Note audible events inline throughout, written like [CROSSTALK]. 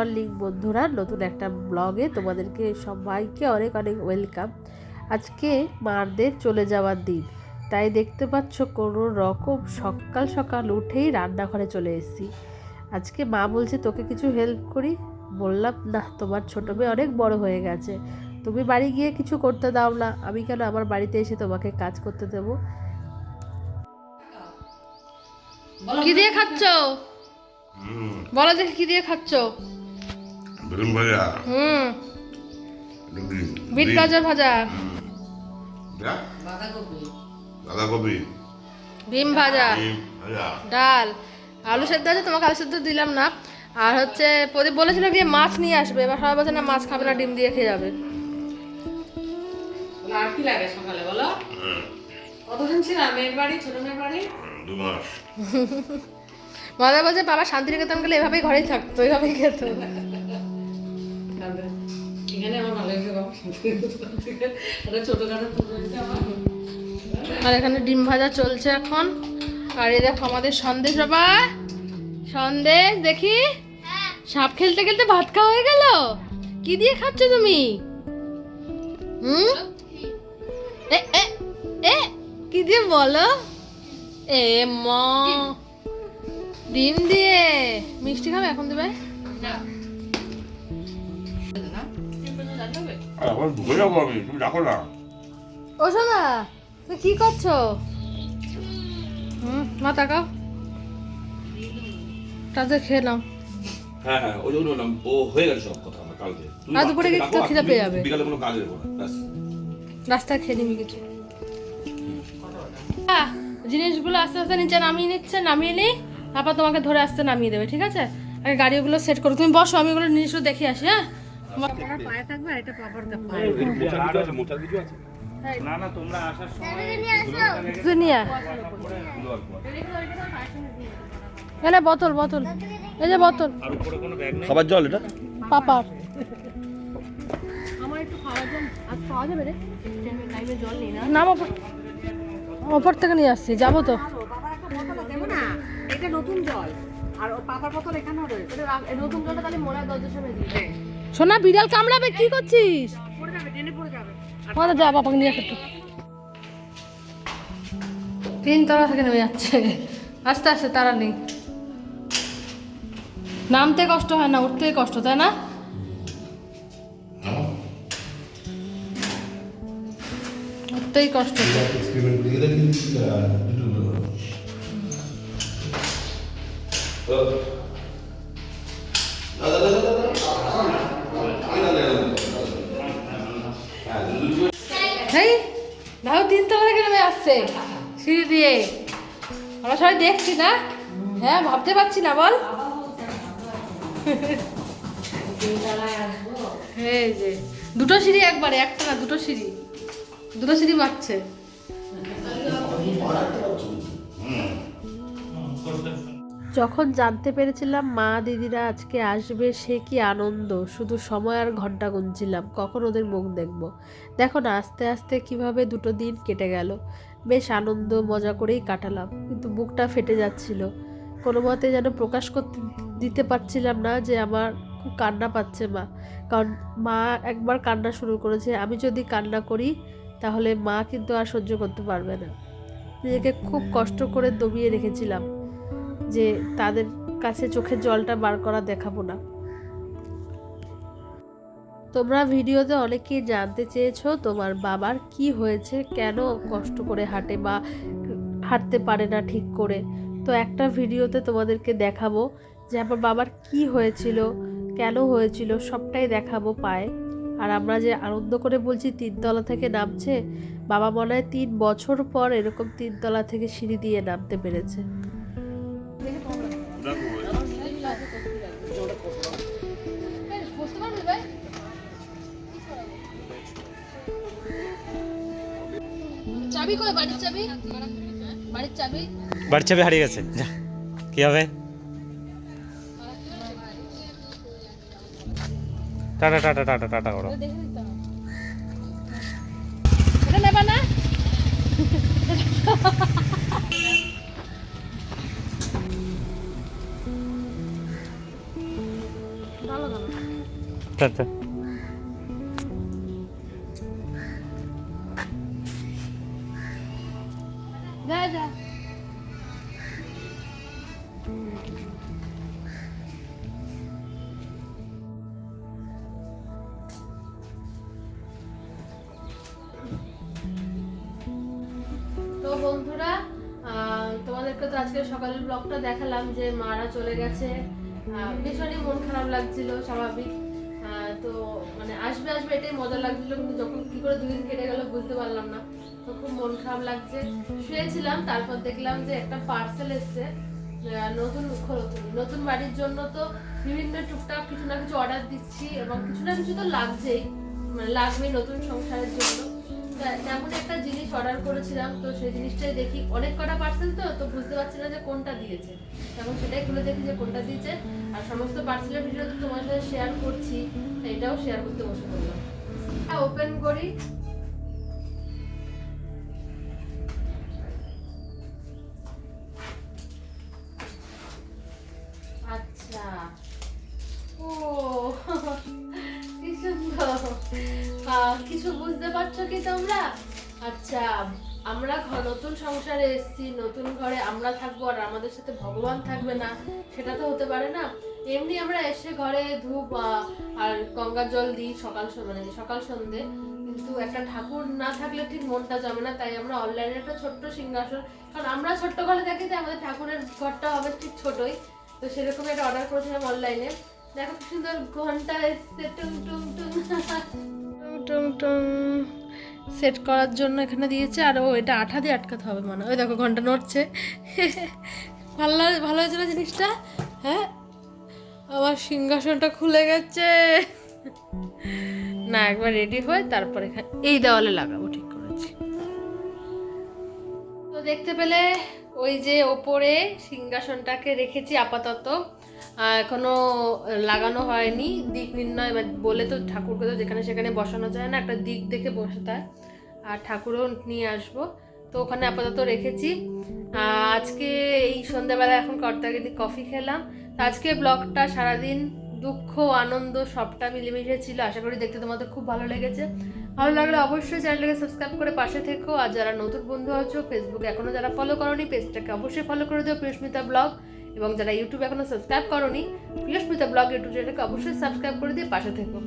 Morning বন্ধুরা নতুন একটা ব্লগে তোমাদেরকে সবাইকে অনেক অনেক ওয়েলকাম আজকে মারদের চলে যাওয়ার দিন তাই দেখতে পাচ্ছ কোনো রকম সকাল সকাল উঠেই রান্নাঘরে চলে এসেছি। আজকে মা বলছে তোকে কিছু হেল্প করি? বললাম না তোমার ছোটো মেয়ে অনেক বড় হয়ে গেছে। তুমি বাড়ি গিয়ে কিছু করতে দাও না আমি কেন আমার বাড়িতে এসে তোমাকে কাজ করতে দেবো? কি দিয়ে খাচ্ছ? বলো দেখি কি দিয়ে খাচ্ছ। বেগুন ভাজা হুম বিট গাজর ভাজা। এটা? বাঁধাকপি। ডিম ভাজা। ডাল। আলু সেদ্ধ আছে তোমাকে আলু সেদ্ধ দিলাম না। আর হচ্ছে প্রদীপ বলেছিল গিয়ে মাছ নিয়ে আসবে। এবার সবাই বলছে না মাছ খাবে না ডিম দিয়ে খেয়ে যাবে। আর কি লাগে সকালে বলো? কতদিন ছিলাম? মেয়ের বাড়ি ছোট মেয়ের বাড়ি? দু মাস। মজা বলছে বাবা শান্তিনিকেতন গেলে এভাবেই ঘরেই থাকতো এভাবেই খেত। এখানে আমার ভালো লাগছে একটা ছোটখাটো আর এখানে ডিম ভাজা চলছে এখন। আর এই দেখো আমাদের সন্দেশ বাবা। সন্দেশ দেখি? সাপ খেলতে খেলতে ভাত খাওয়া হয়ে গেল? কি দিয়ে খাচ্ছ তুমি? হুম? এ এ এ কি দিয়ে বলো? এ ম। ডিম দিয়ে। মিষ্টি খাবে এখন দেবে এখন ঢুকে যাব আমি তুমি রাখো না ও তুমি কি করছ হুম মা তাকাও তাদের খেয়ে নাও হ্যাঁ হ্যাঁ ওই জন্য ও হয়ে গেছে সব কথা আমার কালকে আর দুপুরে খিদে পেয়ে যাবে। বিকালে কোনো কাজের না ব্যাস রাস্তায় খেয়ে নিবি কিছু আহ, জিনিসগুলো আস্তে আস্তে নিচে নামিয়ে নিচ্ছে নামিয়ে নিই তারপর তোমাকে ধরে আসতে নামিয়ে দেবে ঠিক আছে? আগে গাড়িগুলো সেট করো। তুমি বসো আমি ওগুলো জিনিসগুলো দেখে আসি হ্যাঁ? পায়ে থাকবে। এখানে বোতল বোতল এই যে বোতল খাবার জল এটা পাপার না ওপর থেকে নিয়ে আসছি যাব তো নতুন জল আর পাপার বোতল রয়েছে নতুন জলটা তাহলে সামনে দিয়ে সোনা বিড়াল কামড়াবে কি করছিস? আমাদের যা বাপাকে নিয়ে আসো একটু। তিন তলা থেকে নেমে যাচ্ছে। আস্তে আস্তে তারা নেই। নামতে কষ্ট হয় না উঠতে কষ্ট তাই না? উঠতেই কষ্ট। হেই দেখো তিন তলা থেকে নেমে আসছে? সিঁড়ি দিয়ে। আমরা সবাই দেখছি না? হ্যাঁ ভাবতে পারছি না, বল। এই যে, দুটো সিঁড়ি একবারে একটা না দুটো সিঁড়ি। দুটো সিঁড়ি মারছে যখন জানতে পেরেছিলাম মা দিদিরা আজকে আসবে, সে কি আনন্দ। শুধু সময় আর ঘণ্টা গুনছিলাম। কখন ওদের মুখ দেখব? দেখো না, আস্তে আস্তে কীভাবে দুটো দিন কেটে গেল। বেশ আনন্দ, মজা করেই কাটালাম। কিন্তু বুকটা ফেটে যাচ্ছিল। কোনো মতে যেন প্রকাশ করতে দিতে পারছিলাম না যে আমার খুব কান্না পাচ্ছে মা। কারণ মা একবার কান্না শুরু করেছে, আমি যদি কান্না করি, তাহলে মা কিন্তু আর সহ্য করতে পারবে না। নিজেকে খুব কষ্ট করে দমিয়ে রেখেছিলাম। যে তাদের কাছে চোখের জলটা বার করা দেখাবো না। তোমরা ভিডিওতে অনেকেই জানতে চেয়েছো তোমার বাবার কি হয়েছে, কেন কষ্ট করে হাঁটে বা হাঁটতে পারে না ঠিক করে। তো একটা ভিডিওতে তোমাদেরকে দেখাবো যে আমার বাবার কি হয়েছিল, কেন হয়েছিল, সবটাই দেখাবো পায়ে। আর আমরা যে আনন্দ করে বলছি, তিনতলা থেকে নামছে, বাবা মনে হয় তিন বছর পর এরকম তিনতলা থেকে সিঁড়ি দিয়ে নামতে পেরেছে। চাবি কই? বাড়ির চাবি? বাড়ির চাবি? বাড়ির চাবি হারিয়ে গেছে। যা কি হবে? টাটা টাটা টাটা টাটা করো। এটা নেবা না? ভালো তো আজকে সকালের ব্লগটা দেখালাম যে মারা চলে গেছে। ভীষণই মন খারাপ লাগছিল, স্বাভাবিক। তো মানে আসবে আসবে, এটাই মজা লাগছিল, কিন্তু যখন কি করে দুদিন কেটে গেল বুঝতে পারলাম না। তো খুব মন খারাপ লাগছে। শুয়েছিলাম, তারপর দেখলাম যে একটা পার্সেল এসছে। নতুন নতুন বাড়ির জন্য তো বিভিন্ন টুকটাক কিছু না কিছু অর্ডার দিচ্ছি এবং কিছু না কিছু তো লাগছেই। মানে লাগবে নতুন সংসারের জন্য। তেমন একটা জিনিস অর্ডার করেছিলাম, তো সেই জিনিসটাই দেখি। অনেক কটা পার্সেল তো তো বুঝতে পারছি না যে কোনটা দিয়েছে। তখন সেটাই খুলে দেখি যে কোনটা দিয়েছে। আর সমস্ত পার্সেলের ভিডিও তো তোমার সাথে শেয়ার করছি এটাও শেয়ার করতে বসে করলাম ওপেন করি। কিছু বুঝতে পারছ কি তোমরা? আচ্ছা আমরা নতুন সংসারে এসেছি, নতুন ঘরে আমরা থাকব আর আমাদের সাথে ভগবান থাকবে না, সেটা তো হতে পারে না। এমনি আমরা এসে ঘরে ধূপ আর গঙ্গার জল দিই সকাল মানে সকাল সন্ধে। কিন্তু একটা ঠাকুর না থাকলে ঠিক মনটা জমে না, তাই আমরা অনলাইনে একটা ছোট্ট সিংহাসন কারণ আমরা ছোট্ট ঘরে থাকি, তাই আমাদের ঠাকুরের ঘরটা হবে ঠিক ছোটই। তো সেরকম একটা অর্ডার করেছিলাম অনলাইনে দেখো সুন্দর ঘণ্টা এসছে, টুং টুং টুং। [LAUGHS] টুং টুং সেট করার জন্য এখানে দিয়েছে, আর ও এটা আঠা দিয়ে আটকাতে হবে মনে। ওই দেখো ঘণ্টা নড়ছে। ভালো ভালো হয়েছে না জিনিসটা? হ্যাঁ? আমার সিংহাসনটা খুলে গেছে। না, একবার রেডি হয়ে তারপর এখানে এই দেওয়ালে লাগাবো, ঠিক করেছি। তো দেখতে পেলে ওই যে ওপরে সিংহাসনটাকে রেখেছি আপাতত। আহ, এখনও লাগানো হয়নি। দিক নির্ণয় বলে তো ঠাকুরকে তো যেখানে সেখানে বসানো যায় না একটা দিক দেখে বসাতে হয় আর ঠাকুরও নিয়ে আসব। তো ওখানে আপাতত রেখেছি। আজকে এই সন্ধ্যাবেলা এখন কর্তাকে কফি খেলাম। তো আজকে ব্লগটা সারাদিন দুঃখ আনন্দ সবটা মিলেমিশে ছিল। আশা করি দেখতে তোমাদের খুব ভালো লেগেছে। ভালো লাগলে অবশ্যই চ্যানেলটাকে সাবস্ক্রাইব করে পাশে থেকো। আর যারা নতুন বন্ধু আছো ফেসবুকে এখনও যারা ফলো করোনি পেজটাকে অবশ্যই ফলো করে দিও। প্রিয়স্মিতা ব্লগ। এবং যারা ইউটিউব এখনও সাবস্ক্রাইব করনি প্রিয়স্মিতা ব্লগ ইউটিউব চ্যানেলকে অবশ্যই সাবস্ক্রাইব করে দিয়ে পাশে থেকো।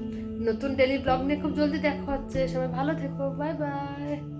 নতুন ডেলি ব্লগ নিয়ে খুব জলদি দেখা হচ্ছে। সবাই ভালো থেকো। Bye bye.